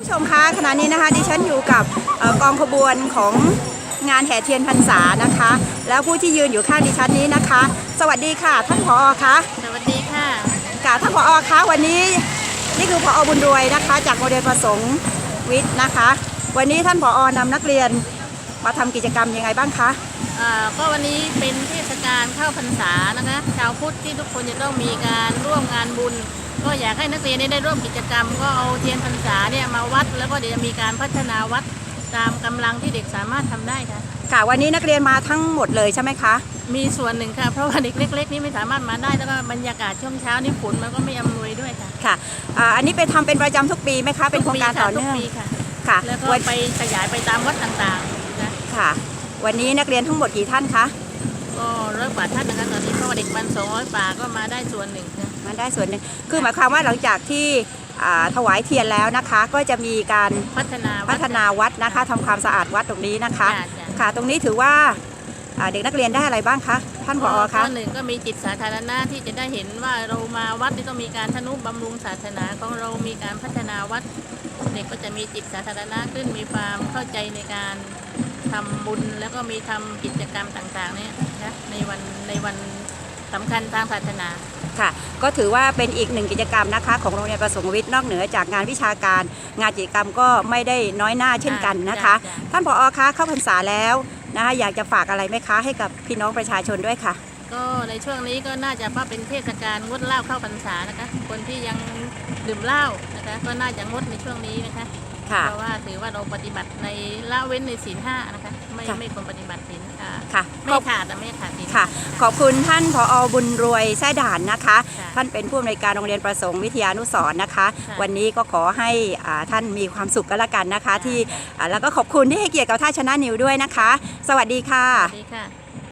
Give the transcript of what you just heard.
ผู้ชมคะขณะนี้นะคะดิฉันอยู่กับเอ่อกองขบวนของงานแห่เทียนพรรษานะคะ แล้วผู้ที่ยืนอยู่ข้างดิฉันนี้นะคะ สวัสดีค่ะ ท่านผอคะสวัสดีค่ะค่ะท่านผอคะวันนี้นี่คือผอบุญรวยนะคะ จากโรงเรียนประสงค์วิทย์นะคะ วันนี้ท่านผอนำนักเรียนมาทำกิจกรรมยังไงบ้างคะอ่าก็วันนี้เป็นเทศกาลเข้าพรรษานะคะชาวพุทธที่ทุกคนจะต้องมีการร่วมงานบุญ ก็อยากให้นักเรียนได้ร่วมกิจกรรม ก็เอาเทียนพรรษาเนี่ยมาวัด แล้วก็เดี๋ยวจะมีการพัฒนาวัดตามกำลังที่เด็กสามารถทำได้ค่ะ ค่ะวันนี้นักเรียนมาทั้งหมดเลยใช่ไหมคะ มีส่วนหนึ่งค่ะ เพราะว่าเด็กเล็ก ๆ นี่ไม่สามารถมาได้แล้วก็บรรยากาศช่วงเช้านี่ฝนมันก็ไม่อำนวยด้วยค่ะค่ะอ่าอันนี้ไปทำเป็นประจำทุกปีไหมคะ เป็นโครงการต่อเนื่องทุกปีค่ะค่ะแล้วก็วันไปขยายไปตามวัดต่างๆนะ ค่ะ วันนี้นักเรียนทั้งหมดกี่ท่านคะ ก็ร้อยกว่าท่านนะคะตอนนี้เพราะว่าเด็กมันสองร้อยป่าก็มาได้ส่วนหนึ่งค่ะมันได้ส่วนหนึ่งคือหมายความว่าหลังจากที่อ่าถวายเทียนแล้วนะคะ ก็จะมีการพัฒนาวัพัดฒนาวัดนะคะทำความสะอาดวัดตรงนี้นะคะ จ้ะจ้ะ ค่ะ ตรงนี้ถือว่าอ่าเด็กนักเรียนได้อะไรบ้างคะ ท่านผอคะข้อหนึ่งก็มีจิตสาธารณะที่จะได้เห็นว่าเรามาวัดนี่ต้องมีการทนุบำรุงศาสนาของเรามีการพัฒนาวัด เด็กก็จะมีจิตสาธารณะขึ้นมีความเข้าใจในการทำบุญแล้วก็มีทำกิจกรรมต่างๆเนี่ยนะในวันในวันสำคัญทางศาสนาค่ะ ก็ถือว่าเป็นอีกหนึ่งกิจกรรมนะคะของโรงเรียนประสงค์วิทย์นอกเหนือจากงานวิชาการ งานกิจกรรมก็ไม่ได้น้อยหน้าเช่นกันนะคะจ้ะจ้ะท่านผอคะเข้าพรรษาแล้ว นะคะอยากจะฝากอะไรไหมคะ ให้กับพี่น้องประชาชนด้วยค่ะ ก็ในช่วงนี้ก็น่าจะว่าเป็นเทศกาลงดเหล้าเข้าพรรษานะคะ คนที่ยังดื่มเหล้านะคะก็น่าจะงดในช่วงนี้นะคะค่ะเพราะว่าถือว่าเราปฏิบัติในละเว้นในศีลห้านะคะ ไม่ค่ะ ไม่ควรปฏิบัติศีลค่ะ ค่ะไม่ขอบขาดแต่ไม่ขาดศีล ค่ะ ขอบคุณท่านผอบุญรวยแท้ด่านนะคะค่ะท่านเป็นผู้อำนวยการโรงเรียนประสงค์วิทยานุสรณ์นะคะค่ะวันนี้ก็ขอให้อ่าท่านมีความสุขก็แล้วกันนะคะค่ะที่อ่าแล้วก็ขอบคุณที่ให้เกียรติกับท่าชนะนิวด้วยนะคะ สวัสดีค่ะสวัสดีค่ะ